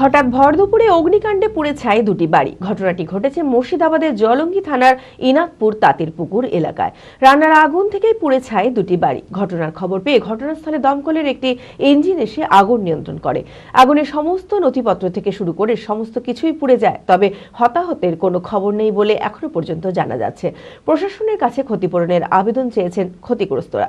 হঠাৎ ভর দুপুরে অগ্নিকাণ্ডে পুড়ে ছাই দুটি বাড়ি। ঘটনাটি ঘটেছে মুর্শিদাবাদের জলঙ্গি থানার ইনাকপুর তাঁতির পুকুর এলাকায়। রান্নার আগুন থেকেই পুড়ে ছাই দুটি বাড়ি। ঘটনার খবর পেয়ে ঘটনাস্থলে দমকলের একটি ইঞ্জিন এসে আগুন নিয়ন্ত্রণ করে। আগুনের সমস্ত নথিপত্র থেকে শুরু করে সমস্ত কিছুই পুড়ে যায়, তবে হতাহতের কোনো খবর নেই বলে এখনও পর্যন্ত জানা যাচ্ছে। প্রশাসনের কাছে ক্ষতিপূরণের আবেদন চেয়েছেন ক্ষতিগ্রস্তরা।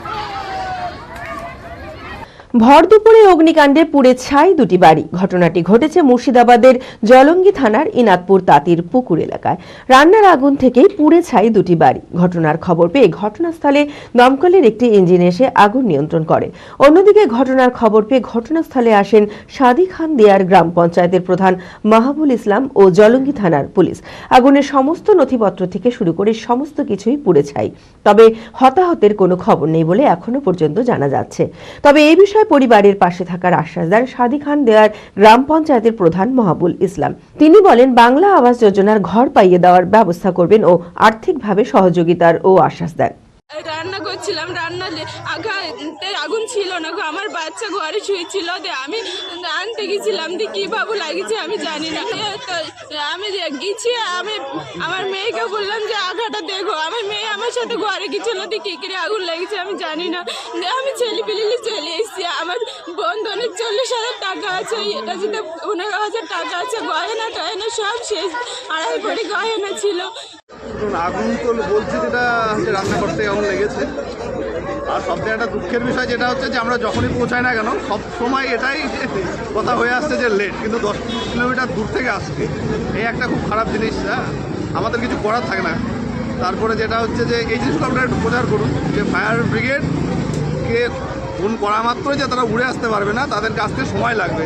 ভর দুপুরে অগ্নিকাণ্ডে পুড়ে ছাই দুটি বাড়ি। ঘটনাটি ঘটেছে মুর্শিদাবাদের জলঙ্গি থানার ইনাদপুর তাঁতির পুকুর এলাকায়। রান্নার আগুন থেকেই পুড়ে ছাই দুটি বাড়ি। ঘটনার খবর পেয়ে ঘটনাস্থলে দমকলের একটি ইঞ্জিন এসে আগুন নিয়ন্ত্রণ করে। অন্যদিকে ঘটনার খবর পেয়ে ঘটনাস্থলে আসেন সাদি খান দেয়ার গ্রাম পঞ্চায়েতের প্রধান মাহবুল ইসলাম ও জলঙ্গি থানার পুলিশ। আগুনের সমস্ত নথিপত্র থেকে শুরু করে সমস্ত কিছুই পুড়ে ছাই। তবে হতাহতের কোনো খবর নেই বলে এখনও পর্যন্ত জানা যাচ্ছে। তবে এই বিষয়ে পরিবারের পাশে থাকার আশ্বাস দেন সাদি খান দেওয়ার গ্রাম পঞ্চায়েতের প্রধান মাহবুল ইসলাম। তিনি বলেন, বাংলা আবাস যোজনার ঘর পাইয়ে দেওয়ার ব্যবস্থা করবেন ও আর্থিকভাবে সহযোগিতার ও আশ্বাস দেন। রান্না করছিলাম, রান্না আগাতে আগুন ছিল না গো, আমার বাচ্চা ঘরে শুয়েছিল আমি আনতে গেছিলাম দিয়ে কী বাবু লাগিয়েছে আমি জানি না। তো আমি গেছি, আমি আমার মেয়েকে বললাম যে আঘাটা দেখো, আমার মেয়ে আমার সাথে ঘরে গেছিল দিয়ে কী করে আগুন লেগেছে আমি জানি না। আমি ছেলে পিলিলে চলে চল্লিশ হাজার টাকা আছে, এটা যদি পনেরো হাজার টাকা আছে, গয়না টয়না সব শেষ, আড়াই ভরি গয়না ছিল। আগুন তো বলছি যেটা রান্না করতে কেমন লেগেছে। আর সব থেকে একটা দুঃখের বিষয় যেটা হচ্ছে যে আমরা যখনই পৌঁছাই না কেন, সব সময় এটাই কথা হয়ে আসছে যে লেট কিন্তু দশ কিলোমিটার দূর থেকে আসছে। এই একটা খুব খারাপ জিনিস হ্যাঁ? আমাদের কিছু করার থাকে না। তারপরে যেটা হচ্ছে যে এই জিনিসগুলো আপনারা একটু প্রচার করুন, যে ফায়ার ব্রিগেডকে ফোন করা মাত্রই যে তারা উড়ে আসতে পারবে না তাদের কাছ সময় লাগবে।